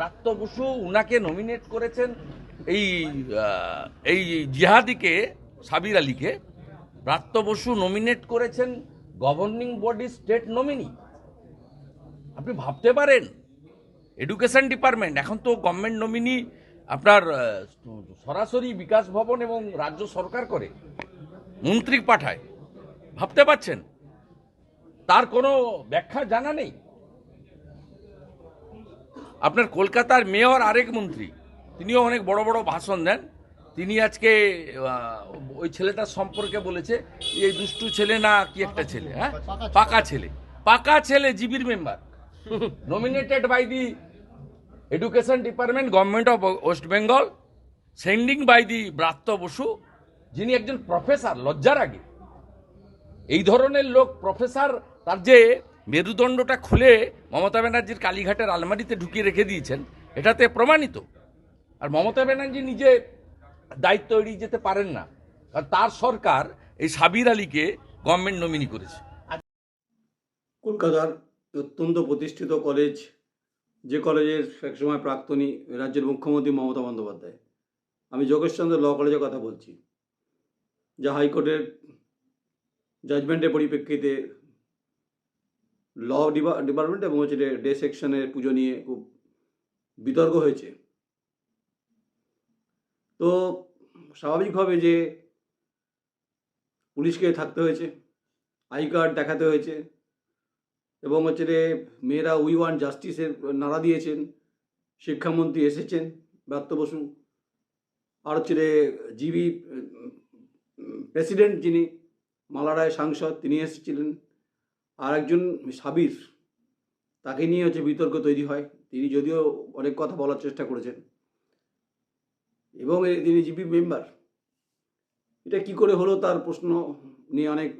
ব্রাত্য বসু উনাকে নমিনেট করেছেন এই এই জিহাদিকে, সাবির আলীকে। ব্রাত্য বসু নমিনেট করেছেন গভর্নিং বডি স্টেট নমিনি আপনি ভাবতে পারেন এডুকেশন ডিপার্টমেন্ট এখন তো গভর্নমেন্ট নমিনি আপনার সরাসরি বিকাশ ভবন এবং রাজ্য সরকার করে, মন্ত্রী পাঠায়। ভাবতে পারছেন? তার কোনো ব্যাখ্যা জানা নেই? আপনার কলকাতার মেয়র আরেক মন্ত্রী, তিনিও অনেক বড় বড় ভাষণ দেন। তিনি আজকে ওই ছেলেটার সম্পর্কে বলেছে, এই দুষ্টু ছেলে না কি একটা ছেলে হ্যাঁ? পাকা ছেলে। পাকা ছেলে, জিবির member. Nominated by the education department government of West Bengal sending by the Bratya Basu যিনি একজন প্রফেসর লজ্জার আগে। এই ধরনের লোক প্রফেসর তার যে মেরুদণ্ডটা খুলে মমতা ব্যানার্জির কালীঘাটের আলমারিতে ঢুকিয়ে রেখে দিয়েছেন, এটাতে প্রমাণিত। আর মমতা ব্যানার্জি নিজে দায়িত্ব এড়িয়ে যেতে পারেন না, কারণ তার সরকার এই সাবির আলীকে গভর্নমেন্ট নমিনি করেছে। কলকাতার অত্যন্ত প্রতিষ্ঠিত কলেজ যে কলেজের একসময় প্রাক্তনী রাজ্যের মুখ্যমন্ত্রী মমতা বন্দ্যোপাধ্যায়। আমি যোগেশচন্দ্র ল কলেজের কথা বলছি, যা হাইকোর্টের জাজমেন্টের পরিপ্রেক্ষিতে ল ডিপার্টমেন্ট এবং হচ্ছে ডে সেকশনের পুজো নিয়ে খুব বিতর্ক হয়েছে। তো স্বাভাবিকভাবে যে পুলিশকে থাকতে হয়েছে, আই কার্ড দেখাতে হয়েছে এবং হচ্ছে রে মেয়েরা উই ওয়ান জাস্টিসের নাড়া দিয়েছেন, শিক্ষামন্ত্রী এসেছেন, ব্রাত্য বসু, আর হচ্ছে রে জিবি প্রেসিডেন্ট যিনি, মালারায় সাংসদ, তিনি এসেছিলেন। আর একজন সাবির, তাকে নিয়ে হচ্ছে বিতর্ক তৈরি হয়। তিনি যদিও অনেক কথা বলার চেষ্টা করেছেন। এবং তিনি জিপি মেম্বার। এটা কি করে হলো তার প্রশ্ন নিয়ে অনেক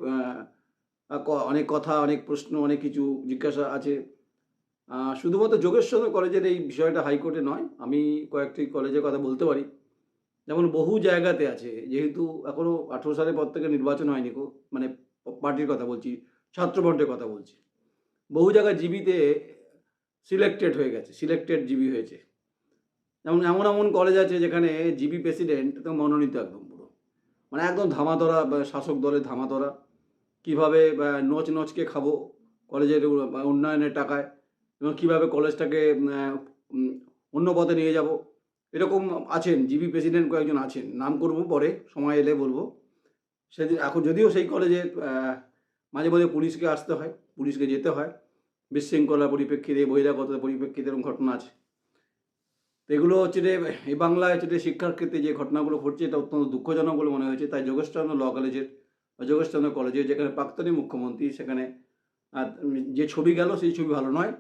অনেক কথা, অনেক প্রশ্ন, অনেক কিছু জিজ্ঞাসা আছে। শুধুমাত্র যোগেশ্বর কলেজের এই বিষয়টা হাইকোর্টে নয়, আমি কয়েকটি কলেজের কথা বলতে পারি। যেমন বহু জায়গাতে আছে, যেহেতু এখনও আঠেরো সালের পর থেকে নির্বাচন হয়নি মানে পার্টির কথা বলছি। ছাত্রফ্রন্টের কথা বলছি। বহু জায়গায় জিবিতে সিলেক্টেড হয়ে গেছে সিলেক্টেড জিবি হয়েছে। যেমন এমন এমন কলেজ আছে যেখানে জিবি প্রেসিডেন্ট তো মনোনীত একদম পুরো। মানে একদম ধামাধরা শাসক দলের ধামাধরা। কীভাবে নচ নচকে খাব কলেজের উন্নয়নের টাকায় এবং কীভাবে কলেজটাকে অন্য পথে নিয়ে যাব। এরকম আছেন জিবি প্রেসিডেন্ট কয়েকজন আছেন। নাম করব পরে সময় এলে বলব। সেদিন এখন যদিও সেই কলেজে আহ, মাঝে মাঝে পুলিশকে আসতে হয়, পুলিশকে যেতে হয়। বিশৃঙ্খলার পরিপ্রেক্ষিতে বহিরাগত পরিপ্রেক্ষিতে এরকম ঘটনা আছে। তো এগুলো হচ্ছে যে, এই বাংলায় হচ্ছে যে শিক্ষার ক্ষেত্রে যে ঘটনাগুলো ঘটছে, এটা অত্যন্ত দুঃখজনক বলে মনে হয়েছে। তাই যোগেশচন্দ্র ল কলেজের, যোগেশচন্দ্র কলেজে যেখানে প্রাক্তনী মুখ্যমন্ত্রী, সেখানে যে ছবি গেল, সেই ছবি ভালো নয়।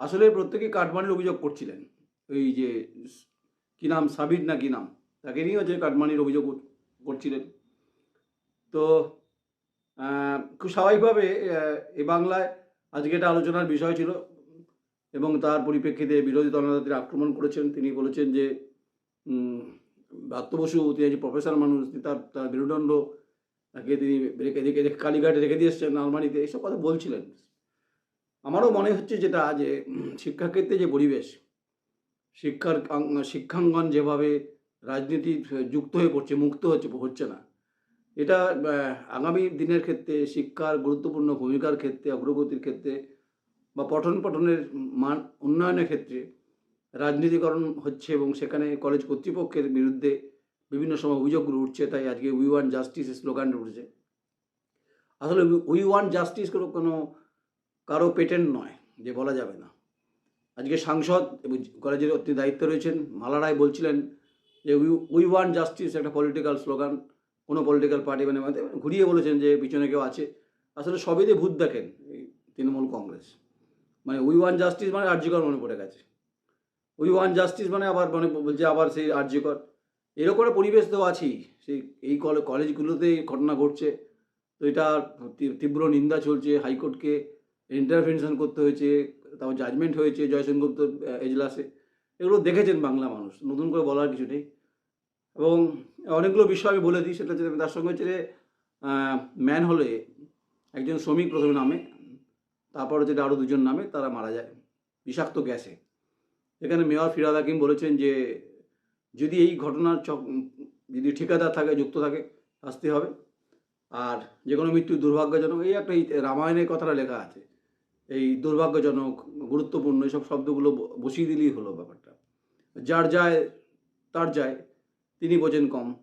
আসলে প্রত্যেকে কাটমানির অভিযোগ করছিলেন। ওই যে কী নাম, সাবির না কি নাম? তাকে নিয়ে হচ্ছে কাটমানির অভিযোগ করছিলেন। তো খুব স্বাভাবিকভাবে এই বাংলায় আজকে এটা আলোচনার বিষয় ছিল এবং তার পরিপ্রেক্ষিতে বিরোধী দলনেতাদের আক্রমণ করেছেন। তিনি বলেছেন যে উম, বসু তিনি যে প্রফেসর মানুষ তার তার মেরুদণ্ড তাকে তিনি রেখে রেখে কালীঘাটে রেখে দিয়ে এসছেন আলমারিতে। এইসব কথা বলছিলেন। আমারও মনে হচ্ছে যেটা যে শিক্ষাক্ষেত্রে যে পরিবেশ শিক্ষার শিক্ষাঙ্গন যেভাবে রাজনীতি যুক্ত হয়ে পড়ছে মুক্ত হচ্ছে হচ্ছে না। এটা আগামী দিনের ক্ষেত্রে শিক্ষার গুরুত্বপূর্ণ ভূমিকার ক্ষেত্রে, অগ্রগতির ক্ষেত্রে বা পঠন পঠনের মান উন্নয়নের ক্ষেত্রে রাজনীতিকরণ হচ্ছে এবং সেখানে কলেজ কর্তৃপক্ষের বিরুদ্ধে বিভিন্ন সময় অভিযোগগুলো উঠছে, তাই আজকে উই ওয়ান জাস্টিস স্লোগান উঠছে। আসলে উই ওয়ান জাস্টিস কোনো কোনো কারও পেটেন্ট নয়, যে বলা যাবে না। আজকে সাংসদ এবং কলেজের অতি দায়িত্ব রয়েছেন। মালা রায় বলছিলেন যে উই উই ওয়ান জাস্টিস একটা পলিটিক্যাল স্লোগান কোনো পলিটিক্যাল পার্টি মানে মানে ঘুরিয়ে বলেছেন যে পিছনে কেউ আছে। আসলে সবইতে ভূত দেখেন এই তৃণমূল কংগ্রেস। মানে উই ওয়ান জাস্টিস মানে আর্যিকর মনে পড়ে গেছে। উই ওয়ান জাস্টিস মানে আবার মানে বলছে আবার সেই আর্যিকর। এরকম পরিবেশ তো আছেই। সেই এই কলে কলেজগুলোতেই ঘটনা ঘটছে। তো এটা তীব্র- তীব্র নিন্দা চলছে। হাইকোর্টকে ইন্টারভেনশন করতে হয়েছে। তারপর জাজমেন্ট হয়েছে জয়সেনগুপ্ত এজলাসে। এগুলো দেখেছেন বাংলা মানুষ। নতুন করে বলার কিছু নেই। এবং অনেকগুলো বিষয় আমি বলে দিই, সেটা হচ্ছে তার সঙ্গে হচ্ছে ম্যান হলে একজন শ্রমিক প্রথমে নামে, তারপর হচ্ছে আরও দুজন নামে, তারা মারা যায় বিষাক্ত গ্যাসে। এখানে মেয়র ফিরাদ হাকিম বলেছেন যে, যদি এই ঘটনার চক, যদি ঠিকাদার থাকে, যুক্ত থাকে, শাস্তি হবে। আর যে কোনো মৃত্যু দুর্ভাগ্যজনক, এই একটা এই রামায়ণের কথাটা লেখা আছে। এই দুর্ভাগ্যজনক, গুরুত্বপূর্ণ, এইসব শব্দগুলো বসিয়ে দিলেই হলো ব্যাপারটা। যার যায়, তার যায়। তিনি বোঝেন কম।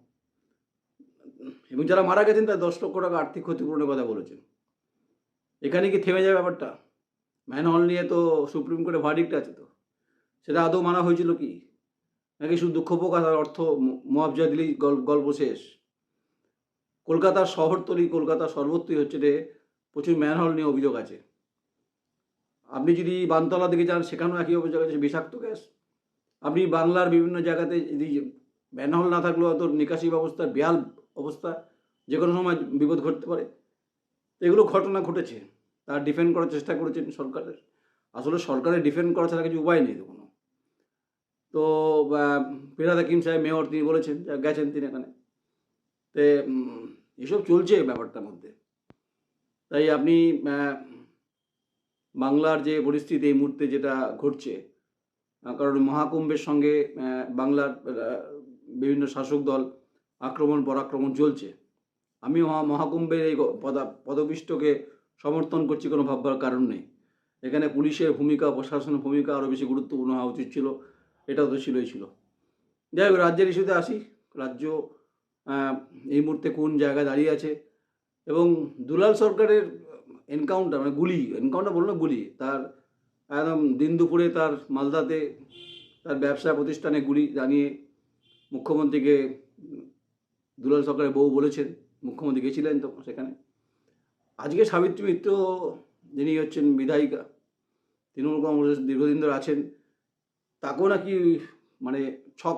এবং যারা মারা গেছেন, তার দশ লক্ষ টাকা আর্থিক ক্ষতিপূরণের কথা বলেছেন। এখানে কি থেমে যাবে ব্যাপারটা? ম্যানহল নিয়ে তো সুপ্রিম কোর্টে ভার্ডিক্ট আছে তো। সেটা আদৌ মানা হয়েছিল কি? নাকি শুধু দুঃখ প্রকাশ আর অর্থ মু- মুআবজা দিলেই গল- গল্প শেষ? কলকাতার শহরতলি কলকাতার সর্বত্রই হচ্ছে যে প্রচুর ম্যানহল নিয়ে অভিযোগ আছে। আপনি যদি বানতলা দিকে যান, সেখানেও একই অভিযোগ আছে বিষাক্ত গ্যাস। আপনি বাংলার বিভিন্ন জায়গাতে যদি ম্যানহল না থাকলেও হয়তো নিকাশি ব্যবস্থা, বেহাল অবস্থা যে কোনো সময় বিপদ ঘটতে পারে। এগুলো ঘটনা ঘটেছে। তার ডিফেন্ড করার চেষ্টা করেছেন সরকারের। আসলে সরকারের ডিফেন্ড করা ছাড়া কিছু উপায় নেই কোনো তো ফিরাদ হাকিম সাহেব, মেয়র তিনি বলেছেন, যা গেছেন তিনি এখানে। তে এসব চলছে ব্যাপারটার মধ্যে। তাই আপনি বাংলার যে পরিস্থিতি এই মুহূর্তে যেটা ঘটছে, কারণ মহাকুম্ভের সঙ্গে বাংলার বিভিন্ন শাসক দল আক্রমণ, পরাক্রমণ চলছে। আমি মহা, মহাকুম্ভের এই পদপিষ্টকে সমর্থন করছি কোনো ভাববার কারণ নেই। এখানে পুলিশের ভূমিকা, প্রশাসনের ভূমিকা আরও বেশি গুরুত্বপূর্ণ হওয়া উচিত ছিল, এটাও তো ছিলই ছিল। যাই হোক, রাজ্যের ইস্যুতে আসি। রাজ্য এই মুহূর্তে কোন জায়গায় দাঁড়িয়ে আছে? এবং দুলাল সরকারের এনকাউন্টার মানে গুলি এনকাউন্টার বলল গুলি, তার, একদম দিন দুপুরে তার মালদাতে তার ব্যবসা প্রতিষ্ঠানে গুলি জানিয়ে মুখ্যমন্ত্রীকে, দুলাল সরকারের বউ বলেছেন, মুখ্যমন্ত্রী গেছিলেন তো সেখানে। আজকে সাবিত্রী মিত্র, যিনি হচ্ছেন বিধায়িকা, তৃণমূল কংগ্রেস দীর্ঘদিন ধরে আছেন, তাকেও নাকি মানে ছক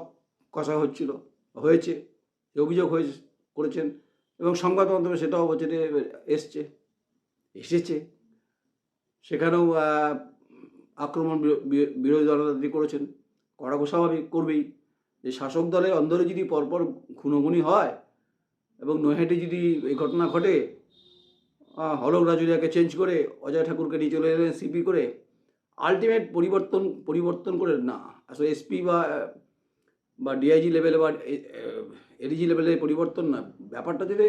কষা হচ্ছিল, হয়েছে অভিযোগ হয়েছে, করেছেন এবং সংবাদ মাধ্যমে সেটাও হচ্ছে এসছে, এসেছে। সেখানেও আক্রমণ বিরোধী দলনেত্রী করেছেন করা স্বাভাবিক করবেই। যে শাসক দলের অন্দরে যদি পরপর খুনোখুনি হয় এবং নৈহাটি যদি এই ঘটনা ঘটে হলক রাজুরিয়াকে চেঞ্জ করে, অজয় ঠাকুরকে নিয়ে চলে এলেন সিপি করে আলটিমেট পরিবর্তন পরিবর্তন করে না। আসলে এসপি বা বা ডিআইজি লেভেলে বা এডিজি লেভেলে পরিবর্তন না। ব্যাপারটা যেটা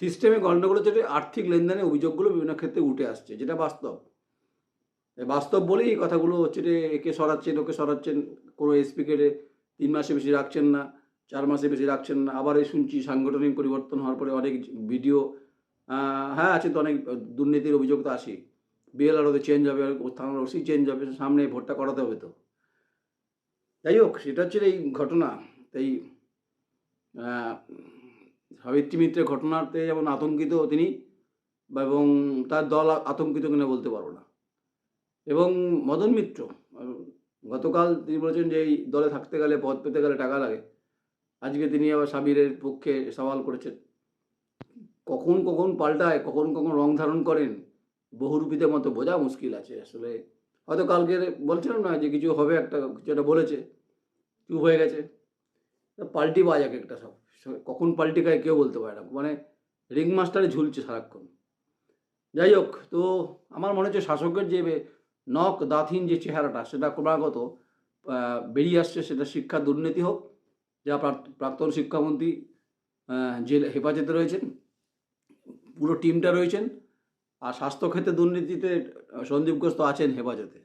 সিস্টেমে গণ্ডগোল হচ্ছে আর্থিক লেনদেনের অভিযোগগুলো বিভিন্ন ক্ষেত্রে উঠে আসছে, যেটা বাস্তব। বাস্তব বলেই কথাগুলো হচ্ছে যে, একে সরাচ্ছেন, ওকে সরাচ্ছেন কোনো এসপিকে তিন মাসে বেশি রাখছেন না, চার মাসে বেশি রাখছেন না, আবার এই শুনছি সাংগঠনিক পরিবর্তন হওয়ার পরে অনেক ভিডিও হ্যাঁ আছে তো অনেক দুর্নীতির অভিযোগ তো আসে। বিএলআরওতে চেঞ্জ হবে থানার ওসি চেঞ্জ হবে, সামনে ভোটটা করাতে হবে তো। যাই হোক, সেটা হচ্ছে এই ঘটনা। তাই সাবিত্রী মিত্রের ঘটনাতে যেমন আতঙ্কিত তিনি এবং তার দল আতঙ্কিত কিনা বলতে পারব না। এবং মদন মিত্র গতকাল তিনি বলেছেন যে এই দলে থাকতে গেলে, পদ পেতে গেলে টাকা লাগে। আজকে তিনি আবার সাবিরের পক্ষে সওয়াল করেছেন। কখন কখন পাল্টায়, কখন কখন রং ধারণ করেন, বহুরূপীদের মতো বোঝা মুশকিল আছে আসলে। হয়তো কালকে বলছিলাম না যে কিছু হবে একটা, কিছু একটা বলেছে, চুপ হয়ে গেছে। পাল্টি বাজ এক একটা সব। কখন পাল্টি খায় কেউ বলতে পারে না। মানে রিং মাস্টারে ঝুলছে সারাক্ষণ। যাই হোক, তো আমার মনে হচ্ছে শাসকের যে নখ দাঁতহীন যে চেহারাটা, সেটা ক্রমাগত বেরিয়ে আসছে, সেটা শিক্ষা দুর্নীতি হোক, যা প্রাক্তন শিক্ষামন্ত্রী জেল, হেফাজতে রয়েছেন, পুরো টিমটা রয়েছেন, আর স্বাস্থ্যক্ষেত্রে দুর্নীতিতে সন্দীপ ঘোষ তো আছেন হেফাজতে।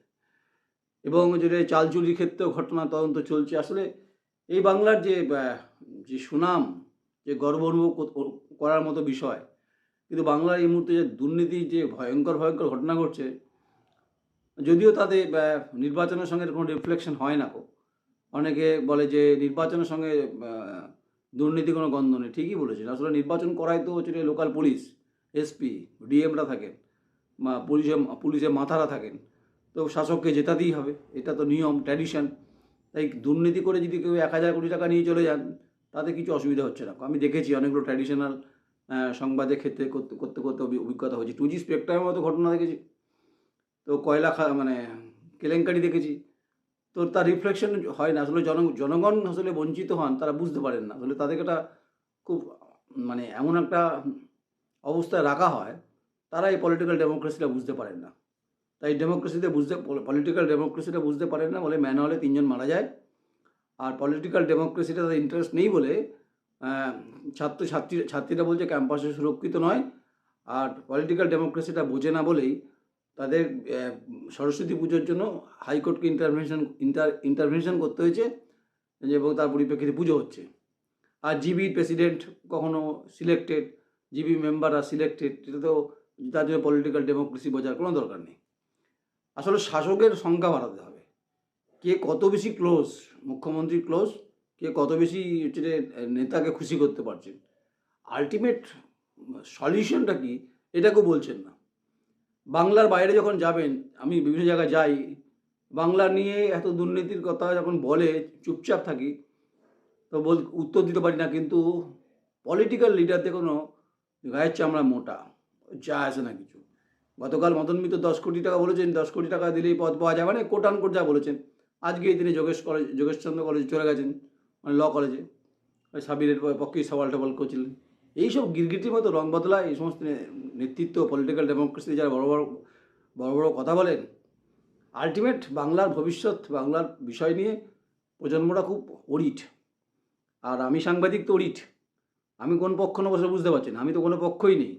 এবং যেটা চাল চুরির ক্ষেত্রেও ঘটনা তদন্ত চলছে, আসলে এই বাংলার যে যে সুনাম, যে গর্ব অনুভব করার মতো বিষয়, কিন্তু বাংলার এই মুহূর্তে যে দুর্নীতি যে ভয়ঙ্কর ভয়ঙ্কর ঘটনা ঘটছে যদিও তাদের নির্বাচনের সঙ্গে কোনো রিফ্লেকশন হয় না কো অনেকে বলে যে নির্বাচনের সঙ্গে দুর্নীতি কোনো গন্ধ নেই। ঠিকই বলেছেন। আসলে নির্বাচন করাই তো হচ্ছে লোকাল পুলিশ এসপি ডিএমরা থাকেন পুলিশে পুলিশের মাথারা থাকেন। তো শাসককে জেতাতেই হবে। এটা তো নিয়ম ট্র্যাডিশন তাই দুর্নীতি করে যদি কেউ এক হাজার কোটি টাকা নিয়ে চলে যান, তাতে কিছু অসুবিধা হচ্ছে না। আমি দেখেছি অনেকগুলো ট্র্যাডিশনাল সংবাদের ক্ষেত্রে করতে করতে করতে অভিজ্ঞতা হয়েছে। টু জি স্পেকট্রামের মতো ঘটনা দেখেছি। তো কয়লা মানে কেলেঙ্কারি দেখেছি। তো তার রিফ্লেকশন হয় না, আসলে জন জনগণ আসলে বঞ্চিত হন, তারা বুঝতে পারেন না। আসলে তাদেরকে একটা খুব মানে এমন একটা অবস্থায় রাখা হয়, তারা এই পলিটিক্যাল ডেমোক্রেসিটা বুঝতে পারেন না। তাই ডেমোক্রেসিতে বুঝতে পলিটিক্যাল ডেমোক্রেসিটা বুঝতে পারেন না বলে ম্যানুয়ালে তিনজন মারা যায়। আর পলিটিক্যাল ডেমোক্রেসিটা তাদের ইন্টারেস্ট নেই বলে ছাত্র ছাত্রী ছাত্রীরা বলছে ক্যাম্পাসে সুরক্ষিত নয়। আর পলিটিক্যাল ডেমোক্রেসিটা বোঝে না বলেই তাদের সরস্বতী পুজোর জন্য হাইকোর্টকে ইন্টারভেনশন ইন্টার ইন্টারভেনশন করতে হয়েছে এবং তার পরিপ্রেক্ষিতে পুজো হচ্ছে। আর জিবির প্রেসিডেন্ট কখনো সিলেক্টেড জিবি মেম্বাররা সিলেক্টেড এটা তো তার জন্য পলিটিক্যাল ডেমোক্রেসি বোঝার কোনো দরকার নেই। আসলে শাসকের সংখ্যা বাড়াতে হবে। কে কত বেশি ক্লোজ মুখ্যমন্ত্রী ক্লোজ কে কত বেশি হচ্ছে নেতাকে খুশি করতে পারছেন। আলটিমেট সলিউশনটা কি, এটাকেও বলছেন না। বাংলার বাইরে যখন যাবেন, আমি বিভিন্ন জায়গায় যাই, বাংলা নিয়ে এত দুর্নীতির কথা যখন বলে, চুপচাপ থাকি, তো বল, উত্তর দিতে পারি না, কিন্তু পলিটিক্যাল লিডারদের কোনো গায়ের চামড়া মোটা, যা আসে না কিছু। গতকাল মদন মিত্র দশ কোটি টাকা বলেছেন, দশ কোটি টাকা দিলেই পদ পাওয়া যায় মানে কোটান কোট যা বলেছেন। আজকে তিনি যোগেশ কলেজ, যোগেশচন্দ্র কলেজে চলে গেছেন মানে ল কলেজে। সাবিরের পক্ষেই সওয়াল টবল করছিলেন। এইসব গিরগিটির মতো রং বদলায়, এই সমস্ত নে- নেতৃত্ব পলিটিক্যাল ডেমোক্রেসি যারা বড় বড় বড় বড় কথা বলেন আলটিমেট বাংলার ভবিষ্যৎ বাংলার বিষয় নিয়ে প্রজন্মটা খুব অরিট। আর আমি সাংবাদিক তো অরিট। আমি কোন পক্ষ নেব সেটা বুঝতে পারছি না। আমি তো কোনো পক্ষই নেই।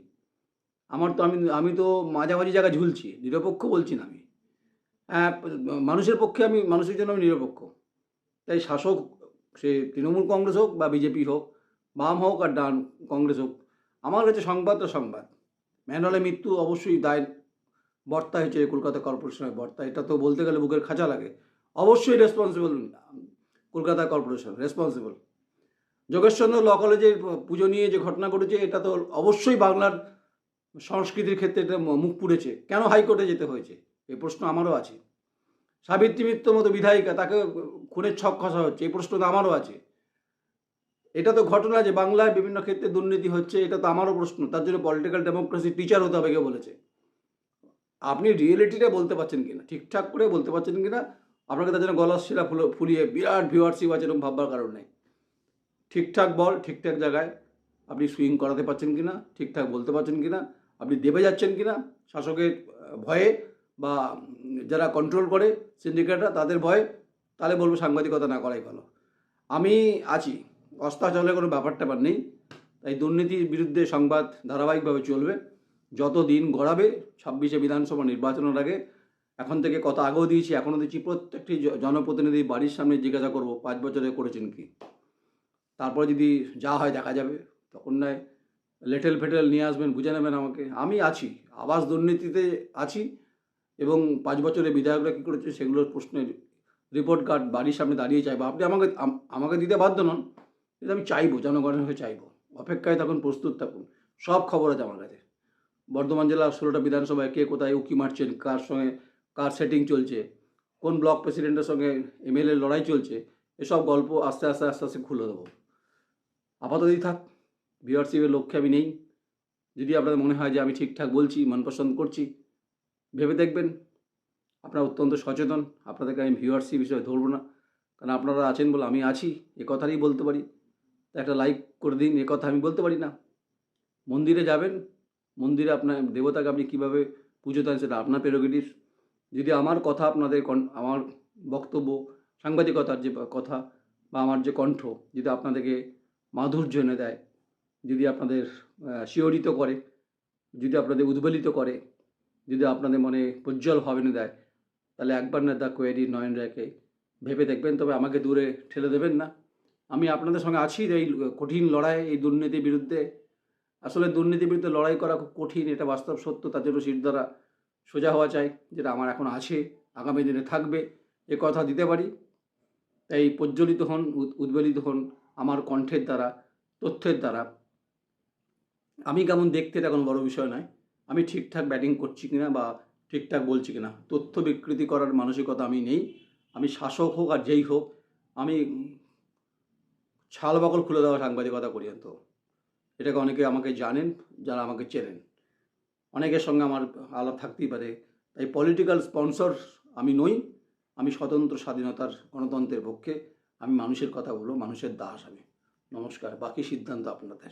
আমার তো আমি আমি তো মাঝামাঝি জায়গায় ঝুলছি। নিরপেক্ষ বলছি না আমি। হ্যাঁ, মানুষের পক্ষে আমি মানুষের জন্য আমি নিরপেক্ষ। তাই শাসক সে তৃণমূল কংগ্রেস হোক বা বিজেপি হোক বাম হোক আর ডান কংগ্রেস হোক আমার কাছে সংবাদ তো সংবাদ। ম্যানুয়ালে মৃত্যু অবশ্যই দায়, বর্তা হয়েছে কলকাতা কর্পোরেশনের বর্তা। এটা তো বলতে গেলে বুকের খাঁচা লাগে। অবশ্যই responsible Kolkata corporation responsible Jogeshchandra law কলেজের পুজো নিয়ে যে ঘটনা ঘটেছে, এটা তো অবশ্যই বাংলার সংস্কৃতির ক্ষেত্রে এটা মুখ পুড়েছে। কেন হাইকোর্টে যেতে হয়েছে? এই প্রশ্ন আমারও আছে। সাবিত্রী মিত্র মতো বিধায়িকা তাকে খুনের ছক খসা হচ্ছে এই প্রশ্ন তো আমারও আছে। এটা তো ঘটনা যে বাংলায় বিভিন্ন ক্ষেত্রে দুর্নীতি হচ্ছে, এটা তো আমারও প্রশ্ন। তার জন্য পলিটিক্যাল ডেমোক্রেসি টিচার হতে হবে কেউ বলেছে। আপনি রিয়েলিটিটা বলতে পারছেন কিনা? ঠিকঠাক করে বলতে পারছেন কিনা? আপনাকে তার জন্য গলার শিলা ফুলো, ফুলিয়ে বিরাট ভিউয়ারশিপ আছে এরকম ভাববার কারণ নেই। ঠিকঠাক বল, ঠিকঠাক জায়গায় আপনি সুইং করাতে পারছেন কিনা? ঠিকঠাক বলতে পারছেন কিনা? আপনি দেবে যাচ্ছেন কিনা? শাসকের ভয়ে বা যারা কন্ট্রোল করে সিন্ডিকেটরা তাদের ভয়ে, তাহলে বলব সাংবাদিকতা না করাই ভালো। আমি আছি। অস্তাচলের কোনো ব্যাপার ট্যাপার নেই। তাই দুর্নীতির বিরুদ্ধে সংবাদ ধারাবাহিকভাবে চলবে। যত দিন গড়াবে ছাব্বিশে বিধানসভা নির্বাচনের আগে, এখন থেকে কত আগেও দিয়েছি, এখনও দিচ্ছি প্রত্যেকটি জনপ্রতিনিধি বাড়ির সামনে জিজ্ঞাসা করব, পাঁচ বছরে করেছেন কি? তারপরে যদি যা হয় দেখা যাবে। তখন নয়, লেটেল ফেটেল নিয়ে আসবেন, বুঝে নেবেন আমাকে। আমি আছি, আবাস দুর্নীতিতে আছি এবং পাঁচ বছরে বিধায়করা কী করেছে সেগুলোর প্রশ্নের রিপোর্ট কার্ড বাড়ির সামনে দাঁড়িয়ে চাইব। আপনি আমাকে আমাকে দিতে বাধ্য নন। কিন্তু আমি চাইব, জনগণের হয়ে চাইব। অপেক্ষায় থাকুন, প্রস্তুত থাকুন। সব খবর আছে আমার কাছে। বর্ধমান জেলার ষোলোটা বিধানসভায় কে কোথায়, উকি মারছেন, কার সঙ্গে, কার সেটিং চলছে, কোন ব্লক প্রেসিডেন্টের সঙ্গে এমএলএ লড়াই চলছে, এসব গল্প আস্তে আস্তে আস্তে আস্তে খুলে দেবো। আপাততই থাক। ভিউয়ারশিপের লক্ষ্যে আমি নেই। যদি আপনাদের মনে হয় যে আমি ঠিকঠাক বলছি মন পছন্দ করছি, ভেবে দেখবেন। আপনারা অত্যন্ত সচেতন। আপনাদেরকে আমি ভিউয়ারশিপ বিষয়ে ধরবো না। কারণ আপনারা আছেন বলে আমি আছি, এ কথাই বলতে পারি। একটা লাইক করে দিন, এ কথা আমি বলতে পারি না। মন্দিরে যাবেন, মন্দিরে আপনার দেবতাকে আপনি কীভাবে পুজো দেন সেটা আপনার প্রেরোগেটিভ। যদি আমার কথা আপনাদের আমার বক্তব্য, সাংবাদিকতার যে কথা বা আমার যে কণ্ঠ যদি আপনাদেরকে মাধুর্য এনে দেয়, যদি আপনাদের শিহরিত করে, যদি আপনাদের উদ্বেলিত করে, যদি আপনাদের মনে প্রজ্জ্বল ভাব দেয়, তাহলে একবার না দা কোয়েরি নয়ন রায়কে ভেবে দেখবেন, তবে আমাকে দূরে ঠেলে দেবেন না। আমি আপনাদের সঙ্গে আছি এই কঠিন লড়াই, এই দুর্নীতির বিরুদ্ধে। আসলে দুর্নীতির বিরুদ্ধে লড়াই করা খুব কঠিন, এটা বাস্তব সত্য, তার জন্য সিট দ্বারা সোজা হওয়া চাই, যেটা আমার এখন আছে, আগামী দিনে থাকবে, এ কথা দিতে পারি। তাই প্রজ্বলিত হন, উদ- উদ্বেলিত হন আমার কণ্ঠের দ্বারা, তথ্যের দ্বারা। আমি কেমন দেখতে, এটা কোনো বড় বিষয় নয়। আমি ঠিকঠাক ব্যাটিং করছি কিনা বা ঠিকঠাক বলছি কিনা, তথ্য বিকৃতি করার মানসিকতা আমি নেই। আমি শাসক হোক আর যেই হোক, আমি ছাল বাকল খুলে দেওয়া সাংবাদিকতা করি তো। এটাকে অনেকে আমাকে জানেন, যারা আমাকে চেনেন। অনেকের সঙ্গে আমার আলাপ থাকতেই পারে। তাই পলিটিক্যাল স্পন্সর আমি নই, আমি স্বতন্ত্র স্বাধীনতার গণতন্ত্রের পক্ষে, আমি মানুষের কথা বলব, মানুষের দাস আমি। নমস্কার, বাকি সিদ্ধান্ত আপনাদের।